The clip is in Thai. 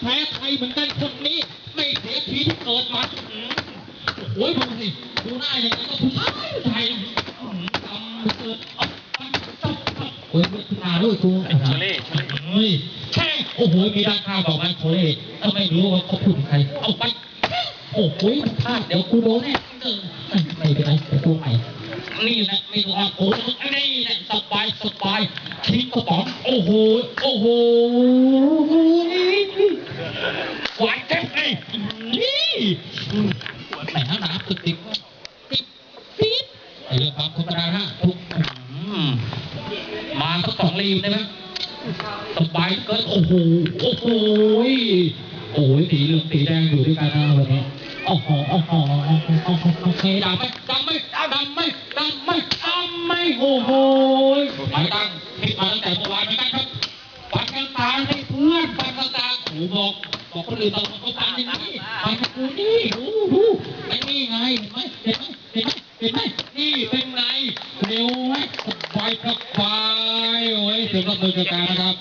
แพ้ใครเหมือนกันคนนี้ ไม่เสียทีที่เกิดมาอืมโอ้ยดูสิดูหน้าอย่างนั้นก็ผู้ชายผู้ชายอืมดำเกิดเอาไปจับจับโอ้ยไม่ขึ้นมาด้วยกูไอ้เชอรี่เชอรี่เฮ้ยแค่โอ้โหมีด้านข้างบอกมันโชเล่ถ้าไม่รู้ว่าเขาพูดถึงใครเอาไปโอ้โหมันพลาดเดี๋ยวกูโดนแน่เออไม่เป็นไรเดี๋ยวกูใหม่นี่แหละไม่รู้ว่าโอ้นี่แหละสบายสบายทิ้งกระป๋องโอ้โหโอ้โหหวานแค่ไหนนี่ แหมหนาติดติดติดปี๊ดไอ้เรื่องความธรรมดาฮะทุกมาสักสองรีมได้ไหมสบายเกินโอ้โหโอ้โหโอ้ยสีเหลืองสีแดงอยู่ด้วยกันนะวันนี้โอ้โหโอ้โหโอเคดำไหมดำไหมดำไหมดำไหมดำไหมโอ้โหไปตั้งคิดมาตั้งแต่เมื่อวานเหมือนกันครับปันกันตาให้เพื่อนปันกันตาโอ้บอก ของคนอื่นบอกเขาปันอย่างนี้ปันให้กูนี่โอ้โหไอ้นี่ไงเห็นไหมเห็นไหมเห็นไหมเห็นไหมนี่เป็นไงเร็วไหมสบายสบายโอ้ยเสียงปรบมือกลางนะครับ